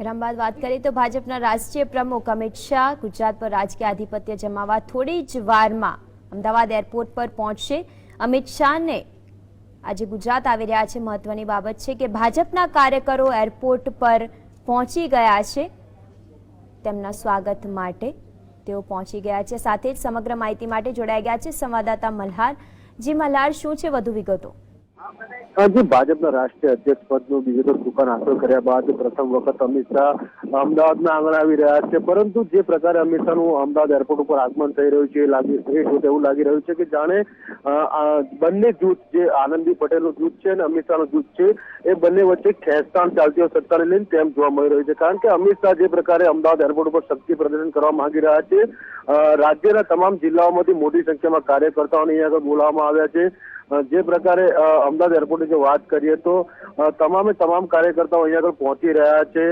વિરામ બાદ વાત કરીએ તો ભાજપના રાષ્ટ્રીય પ્રમુખ અમિત શાહ ગુજરાત પર રાજકીય આધિપત્ય જમાવવા થોડી જ વારમાં અમદાવાદ એરપોર્ટ પર પહોંચશે. અમિત શાહને આજે ગુજરાત આવી રહ્યા છે. મહત્વની બાબત છે કે ભાજપના કાર્યકરો એરપોર્ટ પર પહોંચી ગયા છે. તેમના સ્વાગત માટે તેઓ પહોંચી ગયા છે. સાથે જ સમગ્ર માહિતી માટે જોડાઈ ગયા છે સંવાદદાતા મલ્હાર. જી મલ્હાર, શું છે? વધુ વિગતો. આજે ભાજપના રાષ્ટ્રીય અધ્યક્ષ પદનું બીજો દુકાન હાંસલ કર્યા બાદ પ્રથમ વખત અમિત શાહ અમદાવાદના આંગણ આવી રહ્યા છે. પરંતુ જે પ્રકારે અમિત શાહનું અમદાવાદ એરપોર્ટ ઉપર આગમન થઈ રહ્યું છે, એ લાગી એવું લાગી રહ્યું છે કે જાણે બંને જૂથ જે આનંદી પટેલનું જૂથ છે અને અમિત શાહનું જૂથ છે, એ બંને વચ્ચે ખેંચતાણ ચાલતી હોય સત્તાને લઈને તેમ જોવા મળી રહ્યું છે. કારણ કે અમિત શાહ જે પ્રકારે અમદાવાદ એરપોર્ટ ઉપર શક્તિ પ્રદર્શન કરવા માંગી રહ્યા છે રાજ્યના તમામ જિલ્લાઓમાંથી મોટી સંખ્યામાં કાર્યકર્તાઓને અહીંયા આગળ બોલાવવામાં આવ્યા છે. જે પ્રકારે અમદાવાદ એરપોર્ટની જો વાત કરીએ તો તમામે તમામ કાર્યકર્તાઓ અહીંયા આગળ પહોંચી રહ્યા છે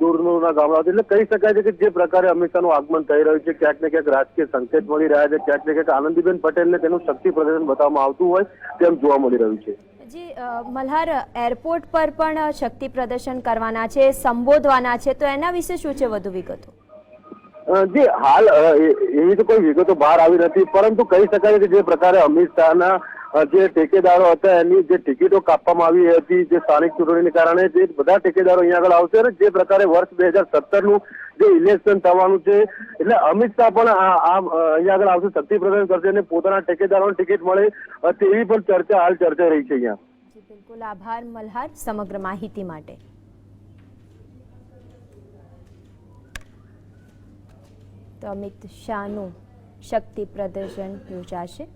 દૂર દૂરના ગામડાઓથી એટલે કહી શકાય છે કે જે પ્રકારે અમિત શાહનું આગમન થઈ રહ્યું છે ક્યાંક ને ક્યાંક રાજકીય સંકેત મળી રહ્યા છે ક્યાંક ને ક્યાંક આનંદીબેન પટેલને તેનું શક્તિ પ્રદર્શન બતાવવામાં આવતું હોય તેમ જોવા મળી રહ્યું છે. જી મલ્હાર એરપોર્ટ પર પણ શક્તિ પ્રદર્શન કરવાના છે સંબોધવાના છે તો એના વિશે શું છે વધુ વિગતો? જે હાલ એવી તો કોઈ વિગતો બહાર આવી નથી પરંતુ કહી શકાય કે જે પ્રકારે અમિત શાહના જે ઠેકેદારો હતા, એની જે ટિકિટો કાપવામાં આવી હતી, જે સ્થાનિક ચૂંટણીને કારણે જે બધા ઠેકેદારો અહીંયા આગળ આવશે અને જે પ્રકારે વર્ષ બે હજાર સત્તરનું જે ઇલેક્શન થવાનું છે, એટલે અમિત શાહ પણ આ અહીંયા આગળ આવશે, શક્તિ પ્રદર્શન કરશે અને પોતાના ઠેકેદારોને ટિકિટ મળે તેવી પણ ચર્ચા, હાલ ચર્ચા રહી છે અહીંયા. બિલકુલ. આભાર મલ્હાર સમગ્ર માહિતી માટે. તો અમિત શાહનું શક્તિ પ્રદર્શન યોજાશે.